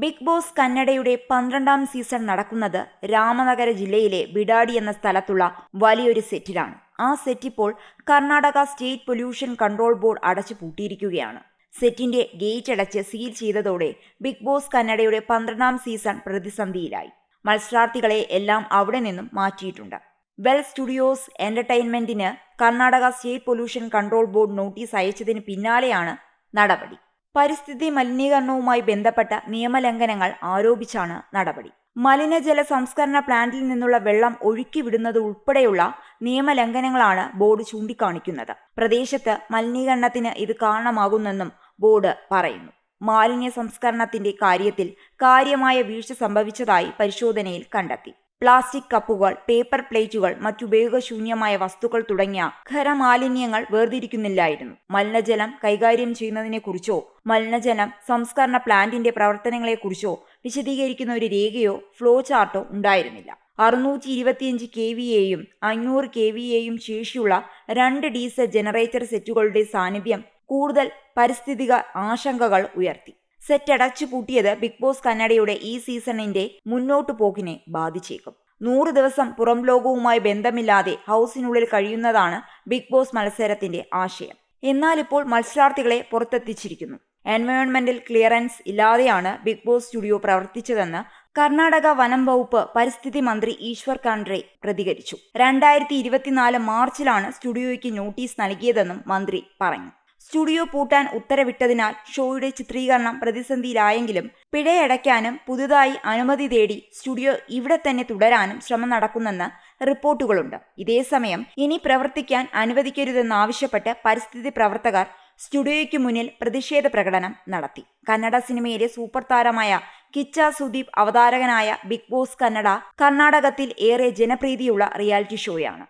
Big boss കന്നഡയുടെ പന്ത്രണ്ടാം season നടക്കുന്നത് രാമനഗര ജില്ലയിലെ ബിഡാടി എന്ന സ്ഥലത്തുള്ള വലിയൊരു സെറ്റിലാണ്. ആ സെറ്റ് ഇപ്പോൾ Karnataka state pollution control board അടച്ചു പൂട്ടിയിരിക്കുകയാണ്. സെറ്റിന്റെ ഗേറ്റ് അടച്ച് സീൽ ചെയ്തതോടെ ബിഗ് ബോസ് കന്നഡയുടെ പന്ത്രണ്ടാം സീസൺ പ്രതിസന്ധിയിലായി. മത്സരാർത്ഥികളെ എല്ലാം അവിടെ നിന്നും മാറ്റിയിട്ടുണ്ട്. Well studios എന്റർടൈൻമെന്റിന് Karnataka state pollution control board notice അയച്ചതിന് പിന്നാലെയാണ് നടപടി. പരിസ്ഥിതി മലിനീകരണവുമായി ബന്ധപ്പെട്ട നിയമലംഘനങ്ങൾ ആരോപിച്ചാണ് നടപടി. മലിനജല സംസ്കരണ പ്ലാന്റിൽ നിന്നുള്ള വെള്ളം ഒഴുക്കിവിടുന്നത് ഉൾപ്പെടെയുള്ള നിയമലംഘനങ്ങളാണ് ബോർഡ് ചൂണ്ടിക്കാണിക്കുന്നത്. പ്രദേശത്ത് മലിനീകരണത്തിന് ഇത് കാരണമാകുന്നെന്നും ബോർഡ് പറയുന്നു. മാലിന്യ സംസ്കരണത്തിന്റെ കാര്യത്തിൽ കാര്യമായ വീഴ്ച സംഭവിച്ചതായി പരിശോധനയിൽ കണ്ടെത്തി. പ്ലാസ്റ്റിക് കപ്പുകൾ പേപ്പർ പ്ലേറ്റുകൾ മറ്റുപയോഗശൂന്യമായ വസ്തുക്കൾ തുടങ്ങിയ ഖരമാലിന്യങ്ങൾ വേർതിരിക്കുന്നില്ലായിരുന്നു. മലിനജലം കൈകാര്യം ചെയ്യുന്നതിനെക്കുറിച്ചോ മലിനജലം സംസ്കരണ പ്ലാന്റിന്റെ പ്രവർത്തനങ്ങളെക്കുറിച്ചോ വിശദീകരിക്കുന്ന ഒരു രേഖയോ ഫ്ലോ ചാർട്ടോ ഉണ്ടായിരുന്നില്ല. അറുന്നൂറ്റി ഇരുപത്തിയഞ്ച് കെ വി എയും അഞ്ഞൂറ് കെ വി എയും ശേഷിയുള്ള രണ്ട് ഡീസൽ ജനറേറ്റർ സെറ്റുകളുടെ സാന്നിധ്യം കൂടുതൽ പരിസ്ഥിതിക ആശങ്കകൾ ഉയർത്തി. സെറ്റ് അടച്ചു പൂട്ടിയത് ബിഗ് ബോസ് കന്നഡയുടെ ഈ സീസണിന്റെ മുന്നോട്ടു പോക്കിനെ ബാധിച്ചേക്കും. നൂറ് ദിവസം പുറം ലോകവുമായി ബന്ധമില്ലാതെ ഹൗസിനുള്ളിൽ കഴിയുന്നതാണ് ബിഗ് ബോസ് മത്സരത്തിന്റെ ആശയം. എന്നാൽ ഇപ്പോൾ മത്സരാർത്ഥികളെ പുറത്തെത്തിച്ചിരിക്കുന്നു. എൻവയോൺമെന്റൽ ക്ലിയറൻസ് ഇല്ലാതെയാണ് ബിഗ് ബോസ് സ്റ്റുഡിയോ പ്രവർത്തിച്ചതെന്ന് കർണാടക വനം വകുപ്പ് പരിസ്ഥിതി മന്ത്രി ഈശ്വർ കാൻഡ്രെ പ്രതികരിച്ചു. രണ്ടായിരത്തി ഇരുപത്തിനാല് മാർച്ചിലാണ് സ്റ്റുഡിയോയ്ക്ക് നോട്ടീസ് നൽകിയതെന്നും മന്ത്രി പറഞ്ഞു. സ്റ്റുഡിയോ പൂട്ടാൻ ഉത്തരവിട്ടതിനാൽ ഷോയുടെ ചിത്രീകരണം പ്രതിസന്ധിയിലായെങ്കിലും പിഴയടയ്ക്കാനും പുതുതായി അനുമതി തേടി സ്റ്റുഡിയോ ഇവിടെ തന്നെ തുടരാനും ശ്രമം നടക്കുന്നെന്ന് റിപ്പോർട്ടുകളുണ്ട്. ഇതേസമയം ഇനി പ്രവർത്തിക്കാൻ അനുവദിക്കരുതെന്നാവശ്യപ്പെട്ട് പരിസ്ഥിതി പ്രവർത്തകർ സ്റ്റുഡിയോയ്ക്ക് മുന്നിൽ പ്രതിഷേധ പ്രകടനം നടത്തി. കന്നഡ സിനിമയിലെ സൂപ്പർ താരമായ കിച്ച സുദീപ് അവതാരകനായ ബിഗ് ബോസ് കന്നഡ കർണാടകത്തിൽ ഏറെ ജനപ്രീതിയുള്ള റിയാലിറ്റി ഷോയാണ്.